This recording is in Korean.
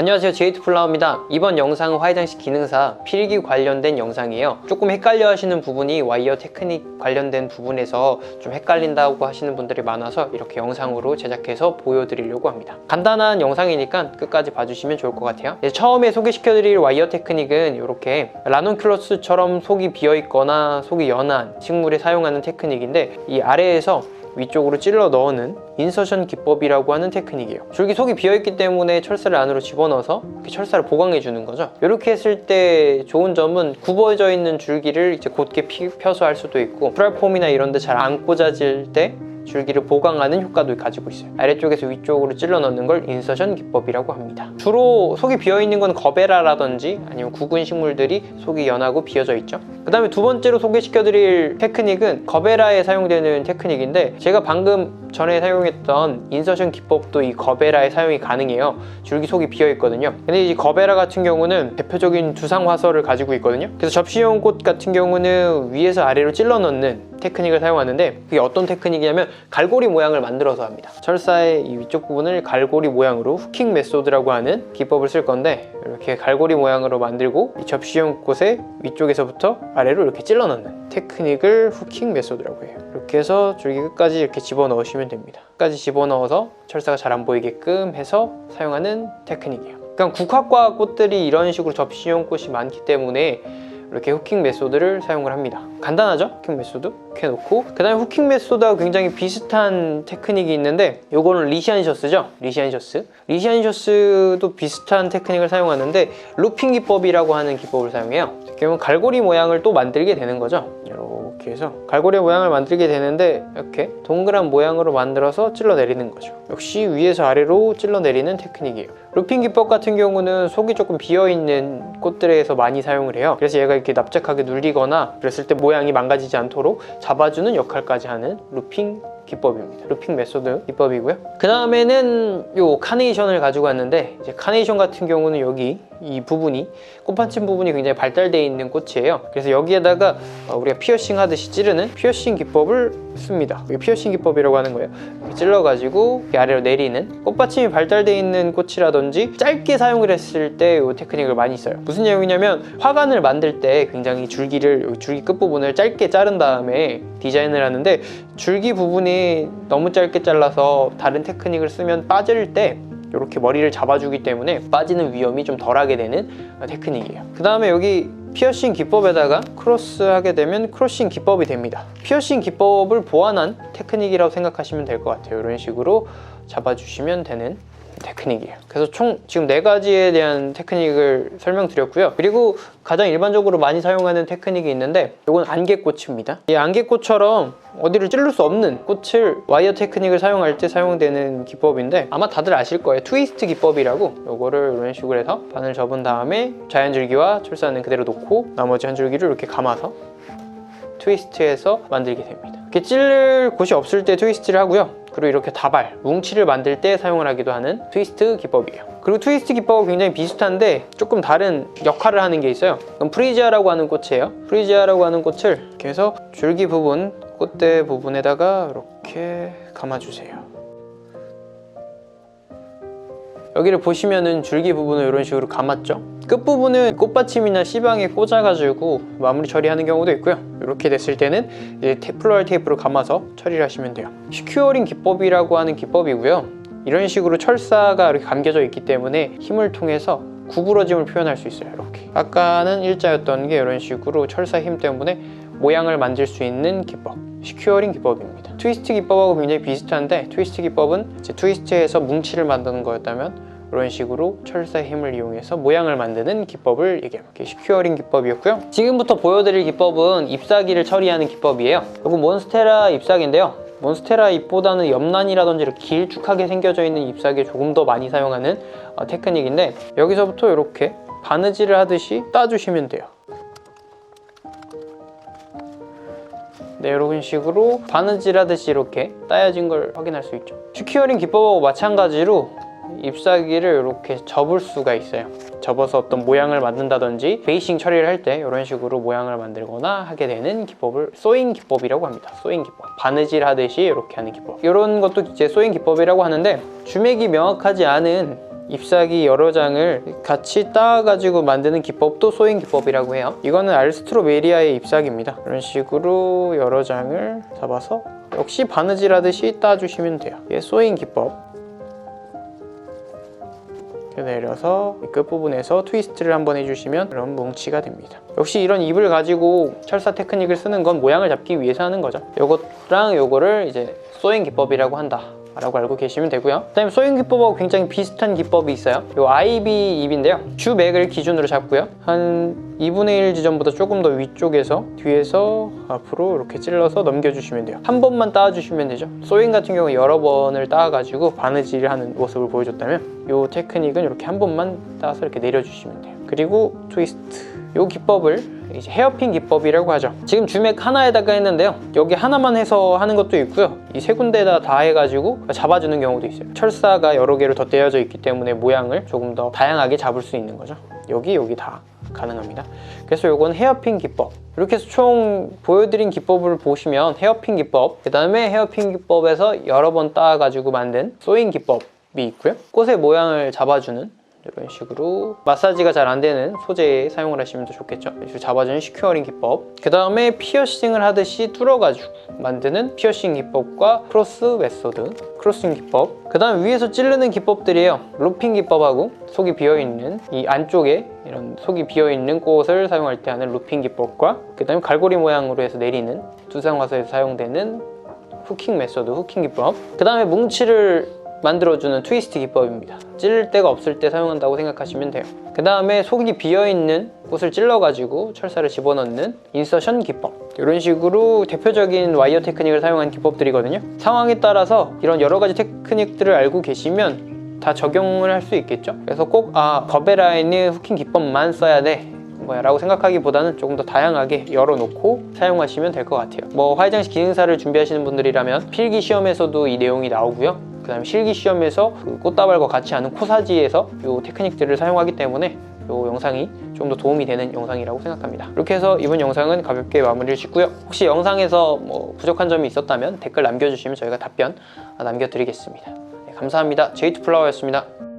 안녕하세요. 제이트 플라워입니다. 이번 영상은 화이장식 기능사 필기 관련된 영상이에요. 조금 헷갈려 하시는 부분이 와이어 테크닉 관련된 부분에서 좀 헷갈린다고 하시는 분들이 많아서 이렇게 영상으로 제작해서 보여드리려고 합니다. 간단한 영상이니까 끝까지 봐주시면 좋을 것 같아요. 네, 처음에 소개시켜드릴 와이어 테크닉은 이렇게 라논큘러스처럼 속이 비어있거나 속이 연한 식물에 사용하는 테크닉인데 이 아래에서 위쪽으로 찔러 넣는 인서션 기법이라고 하는 테크닉이에요. 줄기 속이 비어있기 때문에 철사를 안으로 집어넣어서 철사를 보강해 주는 거죠. 이렇게 했을 때 좋은 점은 굽어져 있는 줄기를 이제 곧게 피- 펴서 할 수도 있고 프랄폼이나 이런 데 잘 안 꽂아질 때 줄기를 보강하는 효과도 가지고 있어요. 아래쪽에서 위쪽으로 찔러 넣는 걸 인서션 기법이라고 합니다. 주로 속이 비어 있는 건 거베라라든지 아니면 구근 식물들이 속이 연하고 비어져 있죠. 그 다음에 두 번째로 소개시켜드릴 테크닉은 거베라에 사용되는 테크닉인데 제가 방금 전에 사용했던 인서션 기법도 이 거베라에 사용이 가능해요. 줄기 속이 비어 있거든요. 근데 이 거베라 같은 경우는 대표적인 두상 화설을 가지고 있거든요. 그래서 접시용 꽃 같은 경우는 위에서 아래로 찔러 넣는 테크닉을 사용하는데 그게 어떤 테크닉이냐면 갈고리 모양을 만들어서 합니다. 철사의 이 위쪽 부분을 갈고리 모양으로 후킹 메소드라고 하는 기법을 쓸 건데 이렇게 갈고리 모양으로 만들고 이 접시용 꽃의 위쪽에서부터 아래로 이렇게 찔러 넣는 테크닉을 후킹 메소드라고 해요. 이렇게 해서 줄기 끝까지 이렇게 집어 넣으시면 됩니다. 끝까지 집어 넣어서 철사가 잘 안 보이게끔 해서 사용하는 테크닉이에요. 그러니까 국화과 꽃들이 이런 식으로 접시용 꽃이 많기 때문에 이렇게 후킹 메소드를 사용을 합니다. 간단하죠? 후킹 메소드 이렇게 놓고 그 다음에 후킹 메소드하고 굉장히 비슷한 테크닉이 있는데 요거는 리시안 셔스죠? 리시안 셔스 리시안 셔스도 비슷한 테크닉을 사용하는데 루핑 기법이라고 하는 기법을 사용해요. 그러면 갈고리 모양을 또 만들게 되는 거죠. 이렇게 해서 갈고리 모양을 만들게 되는데 이렇게 동그란 모양으로 만들어서 찔러 내리는 거죠. 역시 위에서 아래로 찔러 내리는 테크닉이에요. 루핑 기법 같은 경우는 속이 조금 비어 있는 꽃들에서 많이 사용을 해요. 그래서 얘가 이렇게 납작하게 눌리거나 그랬을 때 모양이 망가지지 않도록 잡아주는 역할까지 하는 루핑 기법입니다. 루핑 메소드 기법이고요. 그 다음에는 요 카네이션을 가지고 왔는데 이제 카네이션 같은 경우는 여기 이 부분이 꽃받침 부분이 굉장히 발달되어 있는 꽃이에요. 그래서 여기에다가 어, 우리가 피어싱 하듯이 찌르는 피어싱 기법을 씁니다. 이게 피어싱 기법이라고 하는 거예요. 찔러가지고 아래로 내리는 꽃받침이 발달되어 있는 꽃이라든지 짧게 사용을 했을 때 이 테크닉을 많이 써요. 무슨 내용이냐면 화관을 만들 때 굉장히 줄기를 줄기 끝 부분을 짧게 자른 다음에 디자인을 하는데 줄기 부분이 너무 짧게 잘라서 다른 테크닉을 쓰면 빠질 때 이렇게 머리를 잡아주기 때문에 빠지는 위험이 좀 덜하게 되는 테크닉이에요. 그 다음에 여기 피어싱 기법에다가 크로스 하게 되면 크로싱 기법이 됩니다. 피어싱 기법을 보완한 테크닉이라고 생각하시면 될 것 같아요. 이런 식으로 잡아주시면 되는 테크닉이에요. 그래서 총 지금 네 가지에 대한 테크닉을 설명드렸고요. 그리고 가장 일반적으로 많이 사용하는 테크닉이 있는데 이건 안개꽃입니다. 이 안개꽃처럼 어디를 찌를 수 없는 꽃을 와이어 테크닉을 사용할 때 사용되는 기법인데 아마 다들 아실 거예요. 트위스트 기법이라고 이거를 이런 식으로 해서 바늘 접은 다음에 자연줄기와 철사는 그대로 놓고 나머지 한 줄기를 이렇게 감아서 트위스트해서 만들게 됩니다. 이렇게 찔릴 곳이 없을 때 트위스트를 하고요. 그리고 이렇게 다발, 뭉치를 만들 때 사용을 하기도 하는 트위스트 기법이에요. 그리고 트위스트 기법은 굉장히 비슷한데 조금 다른 역할을 하는 게 있어요. 그럼 프리지아라고 하는 꽃이에요. 프리지아라고 하는 꽃을 이렇게 해서 줄기 부분, 꽃대 부분에다가 이렇게 감아주세요. 여기를 보시면은 줄기 부분을 이런 식으로 감았죠. 끝부분은 꽃받침이나 씨방에 꽂아가지고 마무리 처리하는 경우도 있고요. 이렇게 됐을 때는 이제 테- 플로럴 테이프로 감아서 처리를 하시면 돼요. 시큐어링 기법이라고 하는 기법이고요. 이런 식으로 철사가 이렇게 감겨져 있기 때문에 힘을 통해서 구부러짐을 표현할 수 있어요. 이렇게. 아까는 일자였던 게 이런 식으로 철사 힘 때문에 모양을 만들 수 있는 기법. 시큐어링 기법입니다. 트위스트 기법하고 굉장히 비슷한데 트위스트 기법은 이제 트위스트해서 뭉치를 만드는 거였다면 이런 식으로 철사의 힘을 이용해서 모양을 만드는 기법을. 이게 시큐어링 기법이었고요. 지금부터 보여드릴 기법은 잎사귀를 처리하는 기법이에요. 이거 몬스테라 잎사귀인데요. 몬스테라 잎보다는 옆난이라든지 이렇게 길쭉하게 생겨져 있는 잎사귀 조금 더 많이 사용하는 어, 테크닉인데 여기서부터 이렇게 바느질을 하듯이 따주시면 돼요. 네, 이런 식으로 바느질 하듯이 이렇게 따여진 걸 확인할 수 있죠. 슈큐어링 기법하고 마찬가지로 잎사귀를 이렇게 접을 수가 있어요. 접어서 어떤 모양을 만든다든지 베이싱 처리를 할 때 이런 식으로 모양을 만들거나 하게 되는 기법을 소잉 기법이라고 합니다. 소잉 기법. 바느질 하듯이 이렇게 하는 기법. 이런 것도 이제 소잉 기법이라고 하는데 주맥이 명확하지 않은 잎사귀 여러 장을 같이 따가지고 만드는 기법도 소잉 기법이라고 해요. 이거는 알스트로메리아의 잎사귀입니다. 이런 식으로 여러 장을 잡아서 역시 바느질 하듯이 따주시면 돼요. 이게 소잉 기법. 내려서 이 끝부분에서 트위스트를 한번 해주시면 이런 뭉치가 됩니다. 역시 이런 잎을 가지고 철사 테크닉을 쓰는 건 모양을 잡기 위해서 하는 거죠. 요거랑 요거를 이제 소잉 기법이라고 한다. 라고 알고 계시면 되고요. 그 다음에 소잉 기법하고 굉장히 비슷한 기법이 있어요. 요 IB 잎인데요. 주 맥을 기준으로 잡고요. 한 2분의 1 지점보다 조금 더 위쪽에서 뒤에서 앞으로 이렇게 찔러서 넘겨주시면 돼요. 한 번만 따주시면 되죠. 소잉 같은 경우 여러 번을 따가지고 바느질을 하는 모습을 보여줬다면 요 테크닉은 이렇게 한 번만 따서 이렇게 내려주시면 돼요. 그리고 트위스트. 요 기법을 이제 헤어핀 기법이라고 하죠. 지금 주맥 하나에다가 했는데요. 여기 하나만 해서 하는 것도 있고요. 이 세 군데다 다 해가지고 잡아주는 경우도 있어요. 철사가 여러 개로 덧대어져 있기 때문에 모양을 조금 더 다양하게 잡을 수 있는 거죠. 여기 여기 다 가능합니다. 그래서 요건 헤어핀 기법. 이렇게 해서 총 보여드린 기법을 보시면 헤어핀 기법, 그 다음에 헤어핀 기법에서 여러 번 따가지고 만든 소잉 기법이 있고요. 꽃의 모양을 잡아주는 이런 식으로 마사지가 잘 안 되는 소재에 사용을 하시면 더 좋겠죠. 잡아주는 시큐어링 기법. 그 다음에 피어싱을 하듯이 뚫어가지고 만드는 피어싱 기법과 크로스 메소드, 크로싱 기법. 그 다음 위에서 찌르는 기법들이에요. 루핑 기법하고 속이 비어있는 이 안쪽에 이런 속이 비어있는 꽃을 사용할 때 하는 루핑 기법과 그 다음에 갈고리 모양으로 해서 내리는 두상화서에서 사용되는 후킹 메소드, 후킹 기법. 그 다음에 뭉치를 만들어주는 트위스트 기법입니다. 찌를 데가 없을 때 사용한다고 생각하시면 돼요. 그 다음에 속이 비어있는 꽃을 찔러가지고 철사를 집어넣는 인서션 기법. 이런 식으로 대표적인 와이어 테크닉을 사용한 기법들이거든요. 상황에 따라서 이런 여러 가지 테크닉들을 알고 계시면 다 적용을 할 수 있겠죠. 그래서 꼭, 아, 버베라인의 후킹 기법만 써야 돼. 뭐야 라고 생각하기보다는 조금 더 다양하게 열어놓고 사용하시면 될 것 같아요. 뭐 화이장식 기능사를 준비하시는 분들이라면 필기 시험에서도 이 내용이 나오고요. 그 다음에 실기 시험에서 그 꽃다발과 같이 하는 코사지에서 이 테크닉들을 사용하기 때문에 이 영상이 좀 더 도움이 되는 영상이라고 생각합니다. 이렇게 해서 이번 영상은 가볍게 마무리를 짓고요. 혹시 영상에서 뭐 부족한 점이 있었다면 댓글 남겨주시면 저희가 답변 남겨드리겠습니다. 네, 감사합니다. 제이투플라워였습니다.